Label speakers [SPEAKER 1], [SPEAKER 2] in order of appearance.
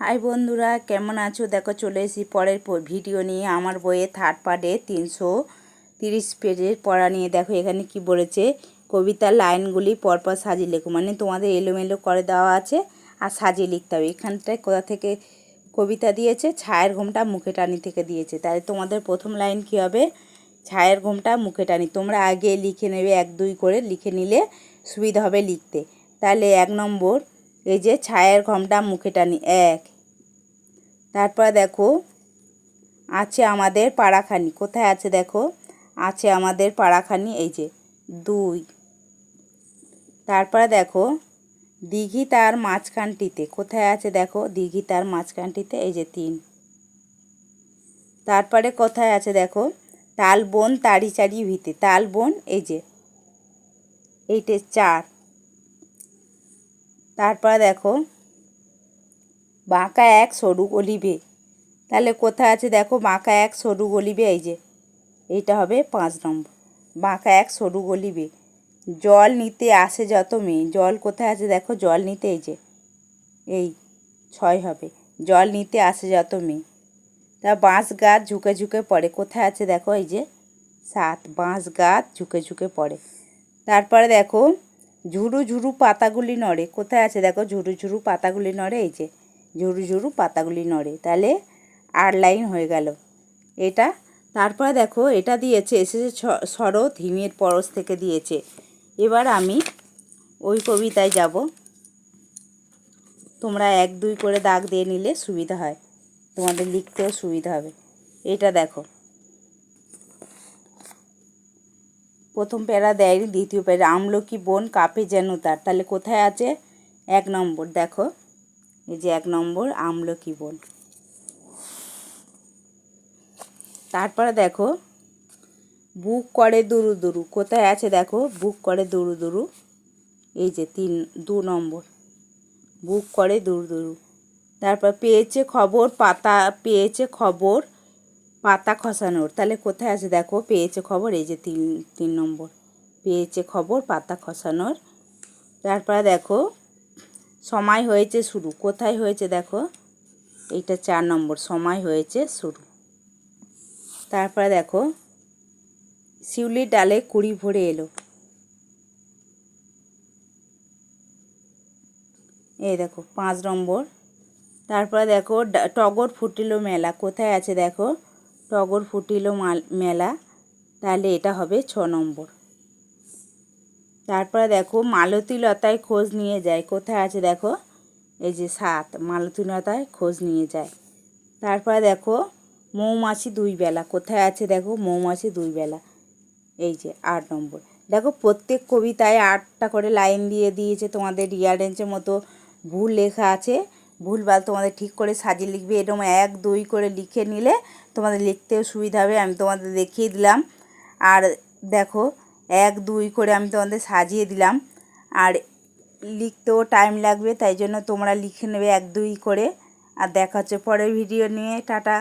[SPEAKER 1] High বন্ধুরা, কেমন আছো? দেখো, চলে এসেছি পরের ভিডিও নিয়ে। আমার বইয়ে থার্ড পার্টে তিনশো তিরিশ পেজের পড়া নিয়ে। দেখো, এখানে কি বলেছে? কবিতার লাইনগুলি পরপর সাজিয়ে লেখো। মানে তোমাদের এলোমেলো করে দেওয়া আছে আর সাজিয়ে লিখতে হবে। এখানটায় কোথা থেকে কবিতা দিয়েছে? ছায়ের ঘুমটা মুখে টানি থেকে দিয়েছে। তাহলে তোমাদের প্রথম লাইন কী হবে? ছায়ের ঘুমটা মুখে টানি। তোমরা আগে লিখে নেবে, এক দুই করে লিখে নিলে সুবিধা হবে লিখতে। তাহলে এক নম্বর এই যে ছায়ের ঘমটা মুখে টানি, এক। তারপর দেখো, আছে আমাদের পাড়াখানি। কোথায় আছে দেখো? আছে আমাদের পাড়াখানি, এই যে, দুই। তারপরে দেখো, দিঘি তার মাঝখানটিতে। কোথায় আছে দেখো? দিঘি তার মাঝখানটিতে, এই যে তিন। তারপরে কোথায় আছে দেখো? তাল বোন তাড়ি চাড়ি ভিতে। তাল বোন এই যে, এইটে চার। তারপরে দেখো, বাঁকা এক সরু গলিবে। তাহলে কোথায় আছে দেখো, বাঁকা এক সরু গলিবে, এই যে, এইটা হবে পাঁচ নম্বর। বাঁকা এক সরু গলিবে। জল নিতে আসে যত মেয়ে, জল কোথায় আছে দেখো, জল নিতে এই যে, এই ছয় হবে। জল নিতে আসে যত মেয়ে। তা বাঁশ গাছ ঝুঁকে ঝুঁকে পড়ে, কোথায় আছে দেখো, এই যে, সাত, বাঁশ গাছ ঝুঁকে ঝুঁকে পড়ে। তারপরে দেখো ঝুরু ঝুরু পাতাগুলি নড়ে। কোথায় আছে? দেখো, ঝুরু ঝুরু পাতাগুলি নড়ে, এই যে, ঝুরু ঝুরু পাতাগুলি নড়ে। তাহলে আর লাইন হয়ে গেল। এটা, তারপরে দেখো, এটা দিয়েছে, এসেছে শরৎ হিমের পরশ থেকে দিয়েছে। এবার আমি ওই কবিতায় যাব। তোমরা এক দুই করে দাগ দিয়ে নিলে সুবিধা হয়। তোমাদের লিখতেও সুবিধা হবে। এটা দেখো। প্রথম প্যারা দেয়নি, দ্বিতীয় প্যারা। আমলকি, বোন, কাপে যেন তার। তাহলে কোথায় আছে? এক নম্বর, দেখো। এই যে এক নম্বর, আমলকি, বোন। তারপরে দেখো, বুক করে দুরু দুরু। কোথায় আছে দেখো? বুক করে দুরু দুরু। এই যে তিন, দু নম্বর। বুক করে দুরু দুরু। তারপর পেয়েছে খবর, পাতা, পেয়েছে খবর। পাতা খসানোর। তাহলে কোথায় আছে? দেখো, পেয়েছে খবর, এই যে তিন তিন নম্বর। পেয়েছে খবর, পাতা খসানোর। তারপরে দেখো, সময় হয়েছে শুরু। কোথায় হয়েছে দেখো? এইটা চার নম্বর, সময় হয়েছে শুরু। তারপরে দেখো শিউলির ডালে কুড়ি ভরে এলো। এই দেখো, পাঁচ নম্বর। তারপরে দেখো টগর ফুটিল মেলা। কোথায় আছে দেখো? টগর ফুটিল মাল- তাহলে এটা হবে ছ নম্বর। তারপরে দেখো, মালতী লতায় খোঁজ নিয়ে যায়। কোথায় আছে দেখো? এই যে সাত, মালতী লতায় খোঁজ নিয়ে যায়। তারপরে দেখো, মৌমাছি দুই বেলা। কোথায় আছে দেখো? মৌমাছি দুই বেলা। এই যে আট নম্বর। দেখো, প্রত্যেক কবিতায় আটটা করে লাইন দিয়ে দিয়েছে তোমাদের রিয়ারেঞ্জের মতো ভুল লেখা আছে। ভুলভাল তোমাদের ঠিক করে সাজিয়ে লিখবে, এরকম এক, দুই করে লিখে নিলে তোমাদের লিখতেও সুবিধা হবে, আমি তোমাদের দেখিয়ে দিলাম। আর দেখো, এক, দুই করে আমি তোমাদের সাজিয়ে দিলাম। আর লিখতেও টাইম লাগবে, তাই জন্য তোমরা লিখে নেবে এক, দুই করে। আর দেখা হচ্ছে পরের ভিডিও নিয়ে, টাটা।